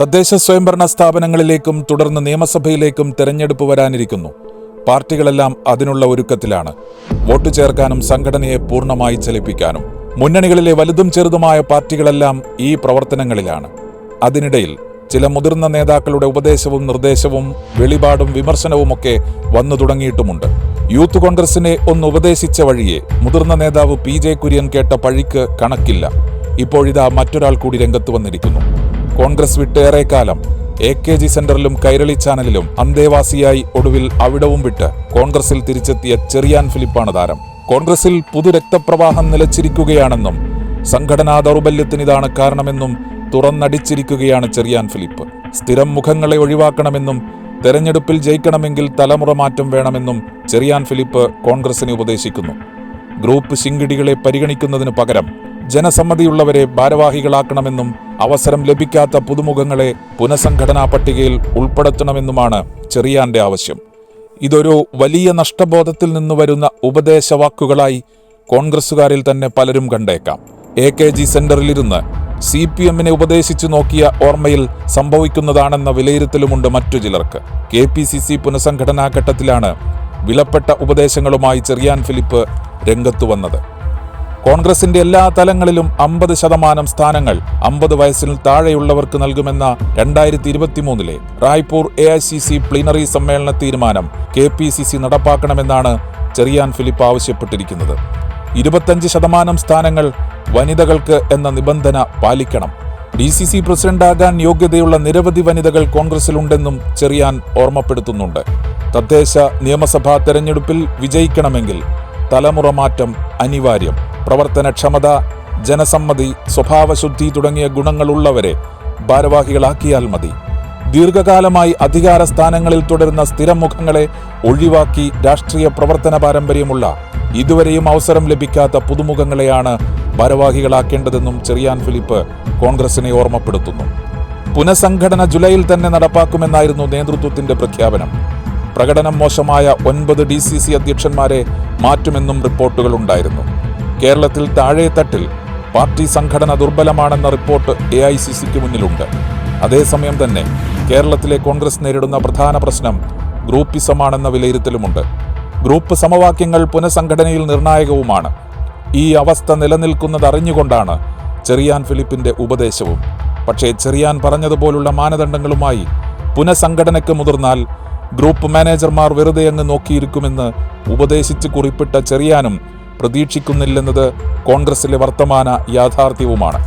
തദ്ദേശ സ്വയംഭരണ സ്ഥാപനങ്ങളിലേക്കും തുടർന്ന് നിയമസഭയിലേക്കും തെരഞ്ഞെടുപ്പ് വരാനിരിക്കുന്നു. പാർട്ടികളെല്ലാം അതിനുള്ള ഒരുക്കത്തിലാണ്. വോട്ട് ചേർക്കാനും സംഘടനയെ പൂർണമായി ചലിപ്പിക്കാനും. മുന്നണികളിലെ വലുതും ചെറുതുമായ പാർട്ടികളെല്ലാം ഈ പ്രവർത്തനങ്ങളിലാണ്. അതിനിടയിൽ ചില മുതിർന്ന നേതാക്കളുടെ ഉപദേശവും നിർദ്ദേശവും വെളിപാടും വിമർശനവുമൊക്കെ വന്നു തുടങ്ങിയിട്ടുമുണ്ട്. യൂത്ത് കോൺഗ്രസിനെ ഒന്ന് ഉപദേശിച്ച വഴിയെ മുതിർന്ന നേതാവ് പി ജെ കുര്യൻ കേട്ട പഴിക്ക് കണക്കില്ല. ഇപ്പോഴിതാ മറ്റൊരാൾ കൂടി രംഗത്ത് വന്നിരിക്കുന്നു. കോൺഗ്രസ് വിട്ടേറെ കാലം എ കെ ജി സെന്ററിലും കൈരളി ചാനലിലും അന്തേവാസിയായി ഒടുവിൽ അവിടവും വിട്ട് കോൺഗ്രസിൽ തിരിച്ചെത്തിയ ചെറിയാൻ ഫിലിപ്പാണ് താരം. കോൺഗ്രസിൽ പുതു രക്തപ്രവാഹം നിലച്ചിരിക്കുകയാണെന്നും സംഘടനാ ദൗർബല്യത്തിന് ഇതാണ് കാരണമെന്നും തുറന്നടിച്ചിരിക്കുകയാണ് ചെറിയാൻ ഫിലിപ്പ്. സ്ഥിരം മുഖങ്ങളെ ഒഴിവാക്കണമെന്നും തെരഞ്ഞെടുപ്പിൽ ജയിക്കണമെങ്കിൽ തലമുറ മാറ്റം വേണമെന്നും ചെറിയാൻ ഫിലിപ്പ് കോൺഗ്രസിനെ ഉപദേശിക്കുന്നു. ഗ്രൂപ്പ് ശിങ്കിടികളെ പരിഗണിക്കുന്നതിന് പകരം ജനസമ്മതിയുള്ളവരെ ഭാരവാഹികളാക്കണമെന്നും അവസരം ലഭിക്കാത്ത പുതുമുഖങ്ങളെ പുനഃസംഘടനാ പട്ടികയിൽ ഉൾപ്പെടുത്തണമെന്നുമാണ് ചെറിയാന്റെ ആവശ്യം. ഇതൊരു വലിയ നഷ്ടബോധത്തിൽ നിന്ന് വരുന്ന ഉപദേശവാക്കുകളായി കോൺഗ്രസുകാരിൽ തന്നെ പലരും കണ്ടേക്കാം. എ കെ ജി സെന്ററിലിരുന്ന് സി പി എമ്മിനെ ഉപദേശിച്ചു നോക്കിയ ഓർമ്മയിൽ സംഭവിക്കുന്നതാണെന്ന വിലയിരുത്തലുമുണ്ട് മറ്റു ചിലർക്ക്. കെ പി സി സി പുനഃസംഘടനാ ഘട്ടത്തിലാണ് വിലപ്പെട്ട ഉപദേശങ്ങളുമായി ചെറിയാൻ ഫിലിപ്പ് രംഗത്തു വന്നത്. കോൺഗ്രസിന്റെ എല്ലാ തലങ്ങളിലും അമ്പത് ശതമാനം സ്ഥാനങ്ങൾ അമ്പത് വയസ്സിന് താഴെയുള്ളവർക്ക് നൽകുമെന്ന രണ്ടായിരത്തി ഇരുപത്തിമൂന്നിലെ Raipur A I C C plenary സമ്മേളന തീരുമാനം കെ പി സി സി നടപ്പാക്കണമെന്നാണ് ചെറിയാൻ ഫിലിപ്പ് ആവശ്യപ്പെട്ടിരിക്കുന്നത്. ഇരുപത്തഞ്ച് ശതമാനം സ്ഥാനങ്ങൾ വനിതകൾക്ക് എന്ന നിബന്ധന പാലിക്കണം. ഡി സി സി പ്രസിഡന്റാകാൻ യോഗ്യതയുള്ള നിരവധി വനിതകൾ കോൺഗ്രസിലുണ്ടെന്നും ചെറിയാൻ ഓർമ്മപ്പെടുത്തുന്നുണ്ട്. തദ്ദേശ നിയമസഭാ തെരഞ്ഞെടുപ്പിൽ വിജയിക്കണമെങ്കിൽ തലമുറ മാറ്റം അനിവാര്യം. പ്രവർത്തനക്ഷമത ജനസമ്മതി സ്വഭാവശുദ്ധി തുടങ്ങിയ ഗുണങ്ങളുള്ളവരെ ഭാരവാഹികളാക്കിയാൽ മതി. ദീർഘകാലമായി അധികാര സ്ഥാനങ്ങളിൽ തുടരുന്ന സ്ഥിരം മുഖങ്ങളെ ഒഴിവാക്കി രാഷ്ട്രീയ പ്രവർത്തന പാരമ്പര്യമുള്ള ഇതുവരെയും അവസരം ലഭിക്കാത്ത പുതുമുഖങ്ങളെയാണ് ഭാരവാഹികളാക്കേണ്ടതെന്നും ചെറിയാൻ ഫിലിപ്പ് കോൺഗ്രസിനെ ഓർമ്മപ്പെടുത്തുന്നു. പുനഃസംഘടന ജൂലൈയിൽ തന്നെ നടപ്പാക്കുമെന്നായിരുന്നു നേതൃത്വത്തിന്റെ പ്രഖ്യാപനം. പ്രകടനം മോശമായ ഒൻപത് ഡി സി സി അധ്യക്ഷന്മാരെ മാറ്റുമെന്നും റിപ്പോർട്ടുകളുണ്ടായിരുന്നു കേരളത്തിൽ താഴെത്തട്ടിൽ പാർട്ടി സംഘടന ദുർബലമാണെന്ന റിപ്പോർട്ട് എ ഐ സി സിക്ക് മുന്നിലുണ്ട്. അതേസമയം തന്നെ കേരളത്തിലെ കോൺഗ്രസ് നേരിടുന്ന പ്രധാന പ്രശ്നം ഗ്രൂപ്പിസമാണെന്ന വിലയിരുത്തലുമുണ്ട്. ഗ്രൂപ്പ് സമവാക്യങ്ങൾ പുനഃസംഘടനയിൽ നിർണായകവുമാണ്. ഈ അവസ്ഥ നിലനിൽക്കുന്നത് അറിഞ്ഞുകൊണ്ടാണ് ചെറിയാൻ ഫിലിപ്പിന്റെ ഉപദേശവും. പക്ഷേ ചെറിയാൻ പറഞ്ഞതുപോലുള്ള മാനദണ്ഡങ്ങളുമായി പുനഃസംഘടനയ്ക്ക് മുതിർന്നാൽ ഗ്രൂപ്പ് മാനേജർമാർ വെറുതെ അങ്ങ് നോക്കിയിരിക്കുമെന്ന് ഉപദേശിച്ച് കുറിപ്പിട്ട ചെറിയാനും പ്രതീക്ഷിക്കുന്നില്ലെന്നത് കോൺഗ്രസിലെ വർത്തമാന യാഥാർത്ഥ്യവുമാണ്